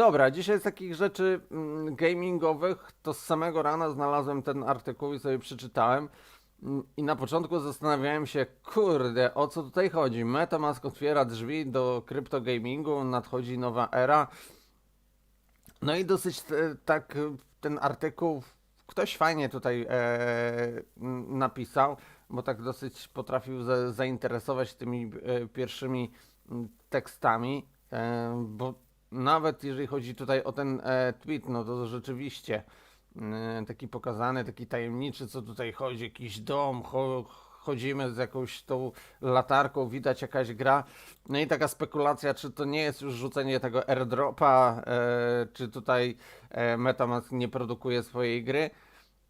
Dobra, dzisiaj z takich rzeczy mm, gamingowych, to z samego rana znalazłem ten artykuł i sobie przeczytałem. Mm, I na początku zastanawiałem się, kurde, o co tutaj chodzi? Metamask otwiera drzwi do kryptogamingu, nadchodzi nowa era. No i dosyć e, tak ten artykuł ktoś fajnie tutaj e, napisał, bo tak dosyć potrafił za, zainteresować tymi e, pierwszymi m, tekstami, e, bo nawet jeżeli chodzi tutaj o ten e, tweet, no to rzeczywiście e, taki pokazany, taki tajemniczy, co tutaj chodzi, jakiś dom, cho, chodzimy z jakąś tą latarką, widać jakaś gra. No i taka spekulacja, czy to nie jest już rzucenie tego airdropa, e, czy tutaj Metamask nie produkuje swojej gry.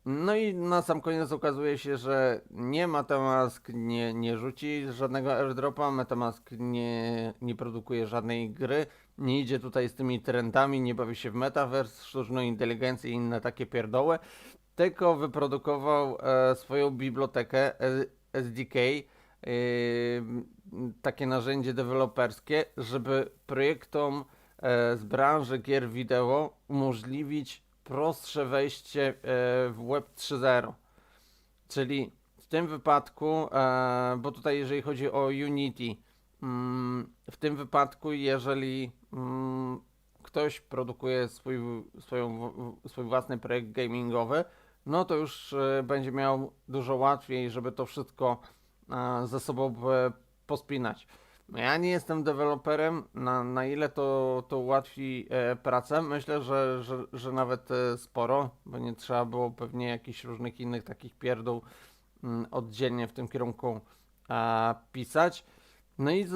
No i na sam koniec okazuje się, że nie Metamask nie, nie rzuci żadnego airdropa, Metamask nie, nie produkuje żadnej gry, nie idzie tutaj z tymi trendami, nie bawi się w metaverse, sztuczną inteligencję i inne takie pierdoły, tylko wyprodukował e, swoją bibliotekę e, SDK, e, takie narzędzie deweloperskie, żeby projektom e, z branży gier wideo umożliwić prostsze wejście e, w Web 3.0. Czyli w tym wypadku, e, bo tutaj jeżeli chodzi o Unity, mm, w tym wypadku jeżeli ktoś produkuje swój, swoją, swój własny projekt gamingowy, no to już e, będzie miał dużo łatwiej, żeby to wszystko e, ze sobą e, pospinać. Ja nie jestem deweloperem, na, na ile to, to ułatwi pracę? Myślę, że, że, że nawet sporo, bo nie trzeba było pewnie jakichś różnych innych takich pierdół mm, oddzielnie w tym kierunku pisać. No i z,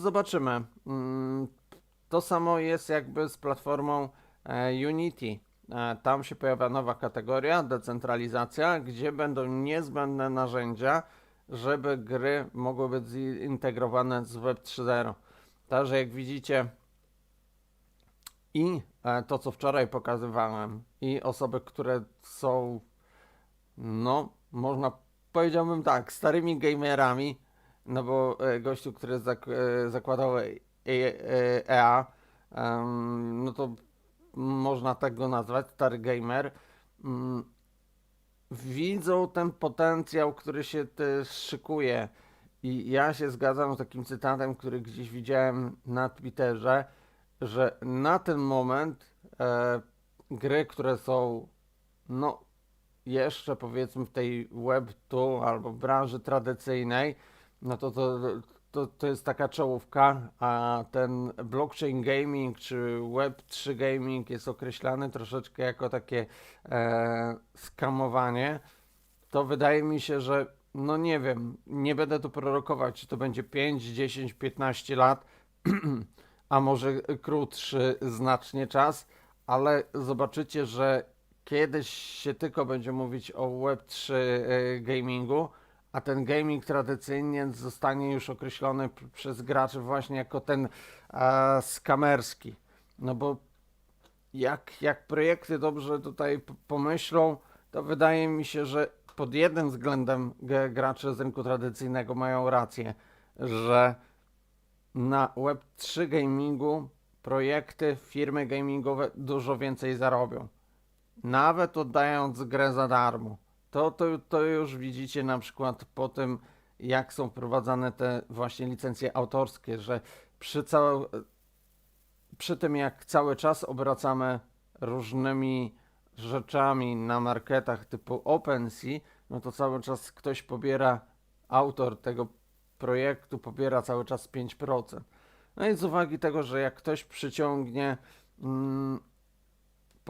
zobaczymy. To samo jest jakby z platformą e, Unity. E, tam się pojawia nowa kategoria, decentralizacja, gdzie będą niezbędne narzędzia, żeby gry mogły być zintegrowane z Web 3.0. Także jak widzicie i e, to, co wczoraj pokazywałem, i osoby, które są, no, można powiedziałbym tak, starymi gamerami, no bo gościu, który zak zakładał EA, em, no to można tak go nazwać, stary gamer, mm, widzą ten potencjał, który się też szykuje. I ja się zgadzam z takim cytatem, który gdzieś widziałem na Twitterze, że na ten moment e, gry, które są no jeszcze powiedzmy w tej web 2 albo branży tradycyjnej, no to to, to, to jest taka czołówka, a ten blockchain gaming czy web 3 gaming jest określany troszeczkę jako takie e, skamowanie, to wydaje mi się, że no nie wiem, nie będę tu prorokować, czy to będzie 5, 10, 15 lat, a może krótszy znacznie czas, ale zobaczycie, że kiedyś się tylko będzie mówić o Web3 e, gamingu, a ten gaming tradycyjnie zostanie już określony przez graczy właśnie jako ten e, skamerski. No bo jak, jak projekty dobrze tutaj pomyślą, to wydaje mi się, że pod jednym względem gracze z rynku tradycyjnego mają rację, że na Web3 gamingu projekty, firmy gamingowe dużo więcej zarobią. Nawet oddając grę za darmo. To, to, to już widzicie na przykład po tym, jak są wprowadzane te właśnie licencje autorskie, że przy, cał... przy tym jak cały czas obracamy różnymi rzeczami na marketach typu OpenSea, no to cały czas ktoś pobiera, autor tego projektu pobiera cały czas 5%. No i z uwagi tego, że jak ktoś przyciągnie mm,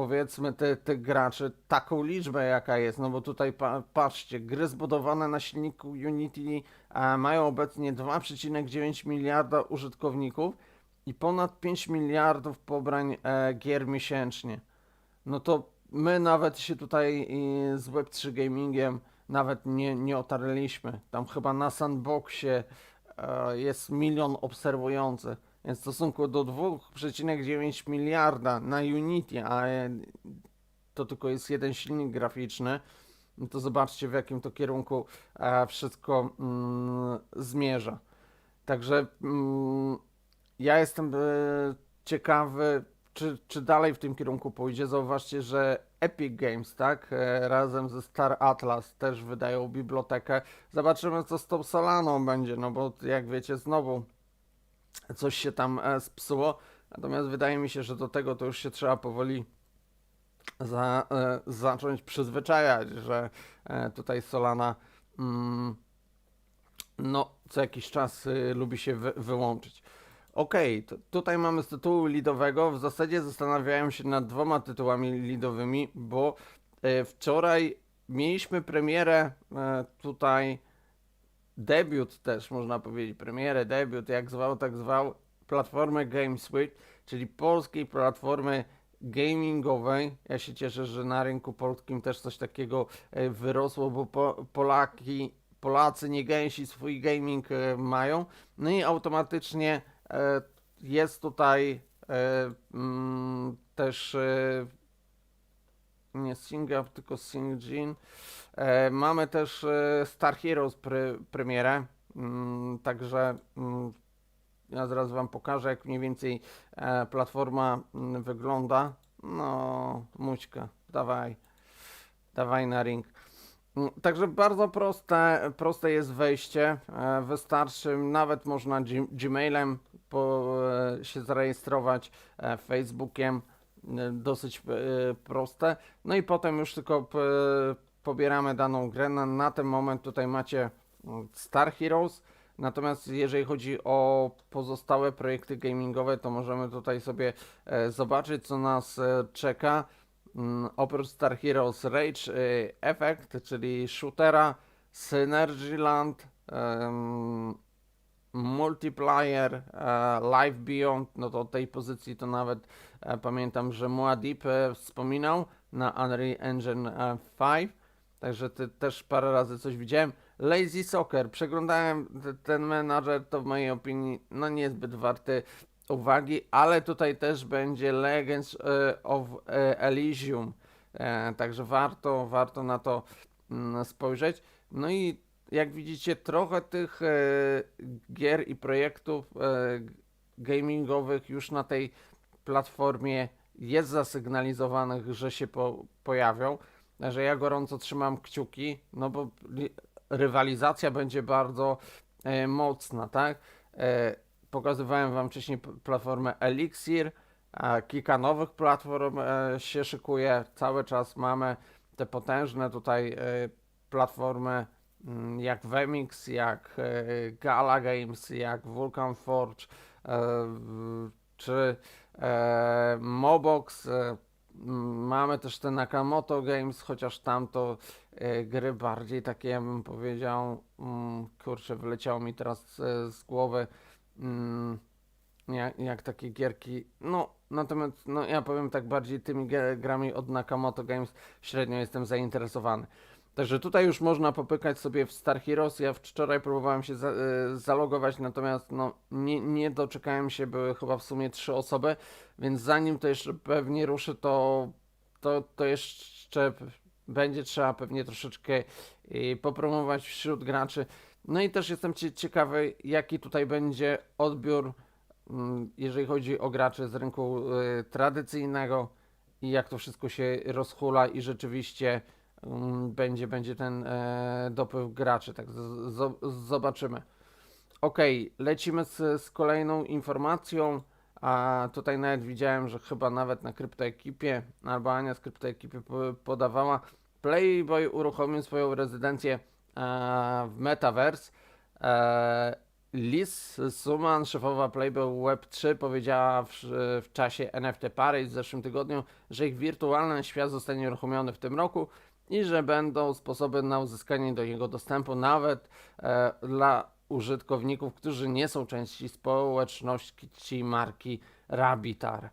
powiedzmy te, te graczy taką liczbę jaka jest, no bo tutaj pa, patrzcie, gry zbudowane na silniku Unity e, mają obecnie 2,9 miliarda użytkowników i ponad 5 miliardów pobrań e, gier miesięcznie. No to my nawet się tutaj z Web3 Gamingiem nawet nie, nie otarliśmy. Tam chyba na Sandboxie e, jest milion obserwujących. W stosunku do 2,9 miliarda na Unity, a to tylko jest jeden silnik graficzny, no to zobaczcie w jakim to kierunku e, wszystko mm, zmierza. Także mm, ja jestem e, ciekawy, czy, czy dalej w tym kierunku pójdzie. Zauważcie, że Epic Games, tak, e, razem ze Star Atlas też wydają bibliotekę. Zobaczymy, co z tą Solaną będzie, no bo jak wiecie, znowu coś się tam e, spsuło. Natomiast wydaje mi się, że do tego to już się trzeba powoli za, e, zacząć przyzwyczajać, że e, tutaj Solana mm, no, co jakiś czas y, lubi się wy, wyłączyć. Okej, to tutaj mamy z tytułu lidowego. W zasadzie zastanawiałem się nad dwoma tytułami lidowymi, bo wczoraj mieliśmy premierę tutaj debiut też można powiedzieć, premierę, debiut, jak zwał, tak zwał, platformę GameSwitch, czyli polskiej platformy gamingowej. Ja się cieszę, że na rynku polskim też coś takiego e, wyrosło, bo po, Polaki, Polacy nie gęsi swój gaming e, mają. No i automatycznie e, jest tutaj mm, też nie Singap, tylko Singjin. E, mamy też e, Star Heroes pre, premierę, mm, także mm, ja zaraz Wam pokażę, jak mniej więcej e, platforma mm, wygląda. No, mućka, dawaj, dawaj na ring. Także bardzo proste, proste jest wejście. Wystarczy, nawet można Gmailem po, się zarejestrować, Facebookiem, dosyć proste. No i potem już tylko pobieramy daną grę. Na, na ten moment tutaj macie mm, Star Heroes. Natomiast jeżeli chodzi o pozostałe projekty gamingowe, to możemy tutaj sobie e, zobaczyć, co nas e, czeka. Mm, oprócz Star Heroes Rage e, Effect, czyli shootera, Synergyland, em, Multiplayer, e, Live Beyond, no to tej pozycji to nawet pamiętam, że Muad'Dib wspominał na Unreal Engine e, 5, także ty, też parę razy coś widziałem. Lazy Soccer, przeglądałem ten menadżer, to w mojej opinii no niezbyt warty uwagi, ale tutaj też będzie Legends e, of e, Elysium, e, także warto, warto na to mm, spojrzeć. No i jak widzicie, trochę tych gier i projektów gamingowych już na tej platformie jest zasygnalizowanych, że się po, pojawią. Że ja gorąco trzymam kciuki, no bo li- rywalizacja będzie bardzo e, mocna, tak? E, pokazywałem Wam wcześniej platformę Elixir, a kilka nowych platform e, się szykuje. Cały czas mamy te potężne tutaj e, platformy mm, jak Vemix, jak e, Gala Games, jak Vulcan Forge, e, czy e, Mobox. Mamy też te Nakamoto Games, chociaż tam to e, gry bardziej takie, ja bym powiedział, mm, kurczę, wyleciało mi teraz e, z głowy, mm, jak, jak takie gierki, no natomiast no, ja powiem tak bardziej tymi grami od Nakamoto Games średnio jestem zainteresowany. Także tutaj już można popykać sobie w Star Heroes. Ja wczoraj próbowałem się za, e, zalogować, natomiast no, nie, nie doczekałem się, były chyba w sumie trzy osoby, więc zanim to jeszcze pewnie ruszy, to, to, to jeszcze będzie trzeba pewnie troszeczkę e, popromować wśród graczy. No i też jestem cie- ciekawy, jaki tutaj będzie odbiór, mm, jeżeli chodzi o graczy z rynku e, tradycyjnego i jak to wszystko się rozhula i rzeczywiście będzie, będzie ten e, dopływ graczy, tak z, z, zobaczymy. Okej, lecimy z, z kolejną informacją, a tutaj nawet widziałem, że chyba nawet na kryptoekipie, albo Ania z kryptoekipy po- podawała, Playboy uruchomił swoją rezydencję e, w Metaverse. E, Liz Suman, szefowa Playboy Web3, powiedziała w, w czasie NFT Paris w zeszłym tygodniu, że ich wirtualny świat zostanie uruchomiony w tym roku i że będą sposoby na uzyskanie do niego dostępu nawet e, dla użytkowników, którzy nie są części społeczności marki Rabitar.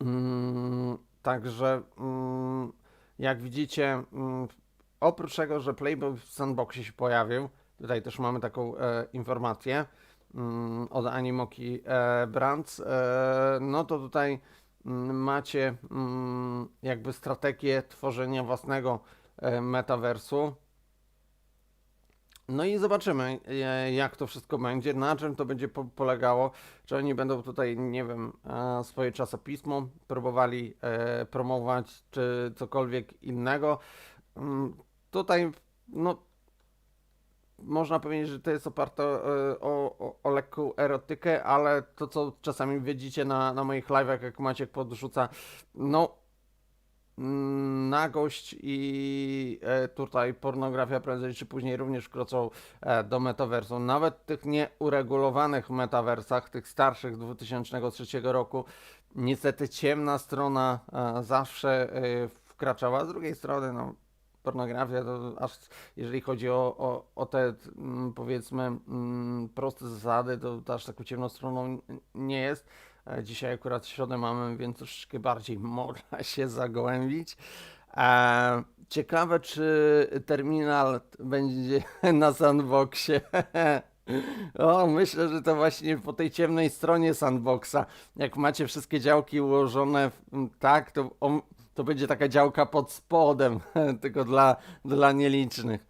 Mm, także mm, jak widzicie, mm, oprócz tego, że Playboy w sandboxie się pojawił, tutaj też mamy taką e, informację mm, od Animoki e, Brands, e, no to tutaj macie mm, jakby strategię tworzenia własnego e, metaversu. No i zobaczymy, e, jak to wszystko będzie, na czym to będzie po polegało. Czy oni będą tutaj, nie wiem, e, swoje czasopismo próbowali promować, czy cokolwiek innego. Mm, Tutaj, no, można powiedzieć, że to jest oparte e, o, o, o lekką erotykę, ale to, co czasami widzicie na, na moich live'ach, jak Maciek podrzuca, no, mm, nagość i e, tutaj pornografia prędzej czy później również wkroczą e, do metaversu. Nawet w tych nieuregulowanych metaversach, tych starszych z 2003 roku, niestety ciemna strona zawsze wkraczała. Z drugiej strony, no, pornografia to aż jeżeli chodzi o, o, o te mm, powiedzmy mm, proste zasady, to, to aż taką ciemną stroną nie jest. E, Dzisiaj akurat środę mamy, więc troszeczkę bardziej można się zagłębić. E, ciekawe, czy terminal będzie na sandboxie. O, myślę, że to właśnie po tej ciemnej stronie sandboxa. Jak macie wszystkie działki ułożone tak, to, to będzie taka działka pod spodem, tylko dla, dla nielicznych.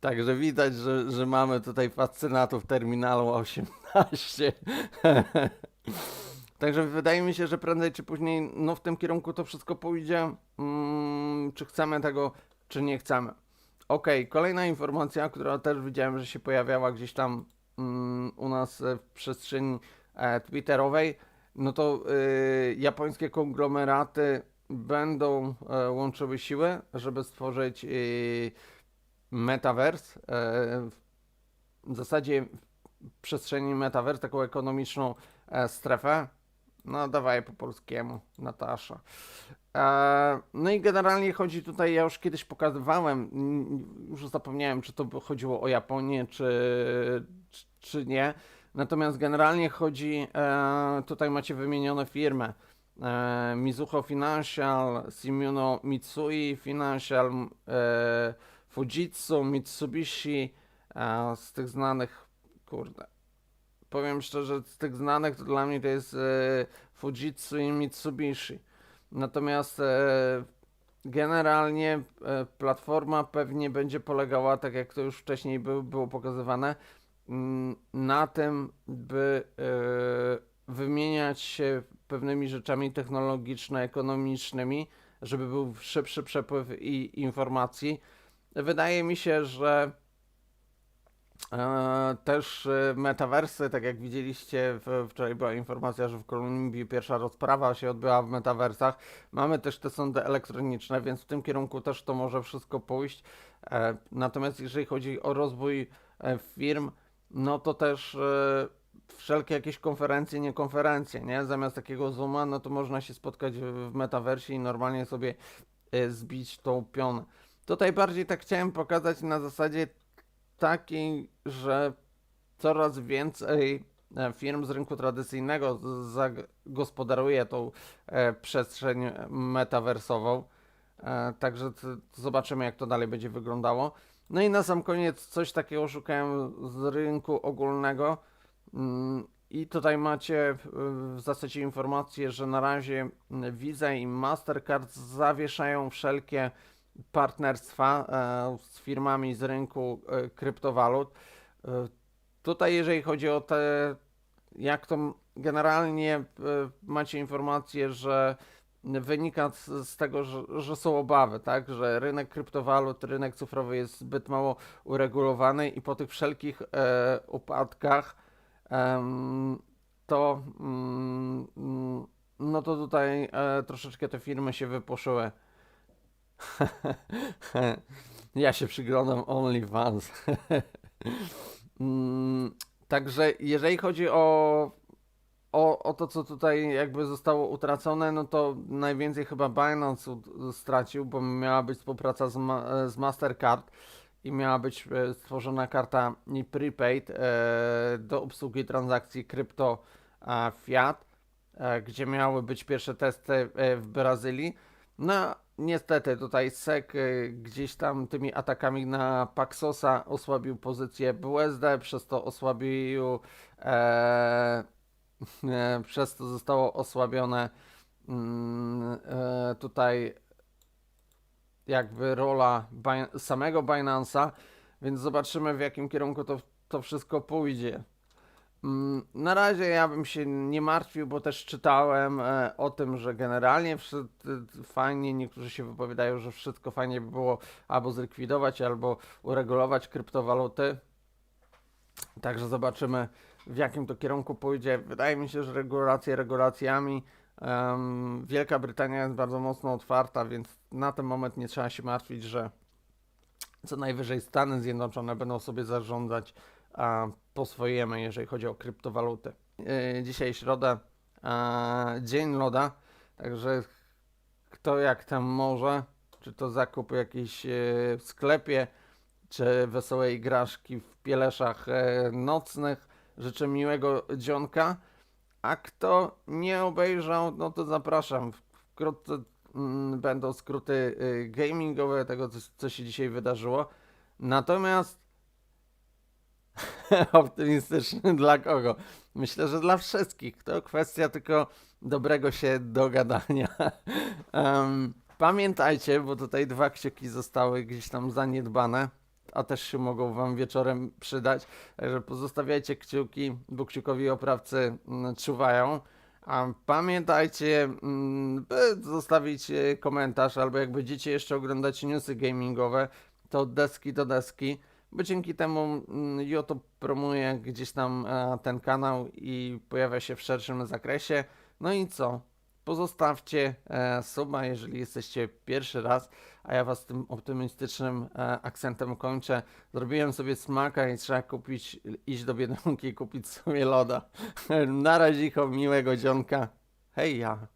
Także widać, że, że mamy tutaj fascynatów terminalu 18. Także wydaje mi się, że prędzej czy później no, w tym kierunku to wszystko pójdzie. Mm, czy chcemy tego, czy nie chcemy. Okej, kolejna informacja, która też widziałem, że się pojawiała gdzieś tam mm, u nas w przestrzeni e, twitterowej, no to y, japońskie konglomeraty będą e, łączyły siły, żeby stworzyć y, metaverse. E, w zasadzie w przestrzeni metaverse, taką ekonomiczną e, strefę. No dawaj po polskiemu, Natasza. E, no i generalnie chodzi tutaj, ja już kiedyś pokazywałem, już zapomniałem, czy to chodziło o Japonię, czy, czy, czy nie. Natomiast generalnie chodzi, e, tutaj macie wymienione firmy. E, Mizuho Financial, Shimano Mitsui Financial, e, Fujitsu, Mitsubishi, z tych znanych, kurde, powiem szczerze, z tych znanych to dla mnie to jest e, Fujitsu i Mitsubishi. Natomiast generalnie platforma pewnie będzie polegała, tak jak to już wcześniej był, było pokazywane, mm, na tym, by wymieniać się pewnymi rzeczami technologiczno-ekonomicznymi, żeby był szybszy przepływ i informacji. Wydaje mi się, że E, też e, metaversy, tak jak widzieliście, w, wczoraj była informacja, że w Kolumbii pierwsza rozprawa się odbyła w metaversach. Mamy też te sądy elektroniczne, więc w tym kierunku też to może wszystko pójść. E, natomiast jeżeli chodzi o rozwój e, firm, no to też e, wszelkie jakieś konferencje, nie konferencje, nie? Zamiast takiego Zooma, no to można się spotkać w, metaversie i normalnie sobie e, zbić tą pionę. Tutaj bardziej tak chciałem pokazać na zasadzie takiej, że coraz więcej e, firm z rynku tradycyjnego zagospodaruje tą e, przestrzeń metaversową. Także zobaczymy, jak to dalej będzie wyglądało. No i na sam koniec coś takiego szukałem z rynku ogólnego. Mm, I tutaj macie w- w zasadzie informację, że na razie Visa i Mastercard zawieszają wszelkie partnerstwa e, z firmami z rynku e, kryptowalut. E, Tutaj, jeżeli chodzi o te, jak to generalnie e, macie informację, że wynika z, tego, że, że są obawy, tak, że rynek kryptowalut, rynek cyfrowy jest zbyt mało uregulowany i po tych wszelkich e, upadkach to mm, mm, no to tutaj e, troszeczkę te firmy się wypuszyły. Ja się przyglądam OnlyFans. Mm, Także jeżeli chodzi o, o, o to, co tutaj jakby zostało utracone, no to najwięcej chyba Binance stracił, bo miała być współpraca z, ma, z Mastercard i miała być e, stworzona karta prepaid e, do obsługi transakcji krypto fiat, e, gdzie miały być pierwsze testy w Brazylii. No, niestety tutaj SEC gdzieś tam tymi atakami na Paxosa osłabił pozycję BUSD, przez to osłabił, e, e, przez to zostało osłabione mm, e, tutaj jakby rola Bin- samego Binance'a. więc zobaczymy w jakim kierunku to, to wszystko pójdzie. Mm, Na razie ja bym się nie martwił, bo też czytałem e, o tym, że generalnie fajnie, niektórzy się wypowiadają, że wszystko fajnie by było albo zlikwidować, albo uregulować kryptowaluty. Także zobaczymy, w jakim to kierunku pójdzie. Wydaje mi się, że regulacje regulacjami. Wielka Brytania jest bardzo mocno otwarta, więc na ten moment nie trzeba się martwić, że co najwyżej Stany Zjednoczone będą sobie zarządzać po swojemu, jeżeli chodzi o kryptowaluty. Yy, dzisiaj środa, dzień loda, także kto jak tam może, czy to zakup jakiś e, w sklepie, czy wesołej igraszki w pieleszach e, nocnych. Życzę miłego dzionka. A kto nie obejrzał, no to zapraszam. Wkrótce mm, będą skróty y, gamingowe tego, co, się dzisiaj wydarzyło. Natomiast optymistyczny dla kogo? Myślę, że dla wszystkich. To kwestia tylko dobrego się dogadania. Pamiętajcie, bo tutaj dwa kciuki zostały gdzieś tam zaniedbane, a też się mogą Wam wieczorem przydać. Także pozostawiajcie kciuki, bo kciukowi oprawcy mm, czuwają. A pamiętajcie, mm, by zostawić e, komentarz, albo jak będziecie jeszcze oglądać newsy gamingowe, to od deski do deski, bo dzięki temu mm, YouTube promuje gdzieś tam e, ten kanał i pojawia się w szerszym zakresie. No i co? Pozostawcie e, suba, jeżeli jesteście pierwszy raz, a ja was tym optymistycznym e, akcentem kończę. Zrobiłem sobie smaka i trzeba kupić, iść do Biedronki i kupić sobie loda. Na razie miłego dzionka. Hej ja.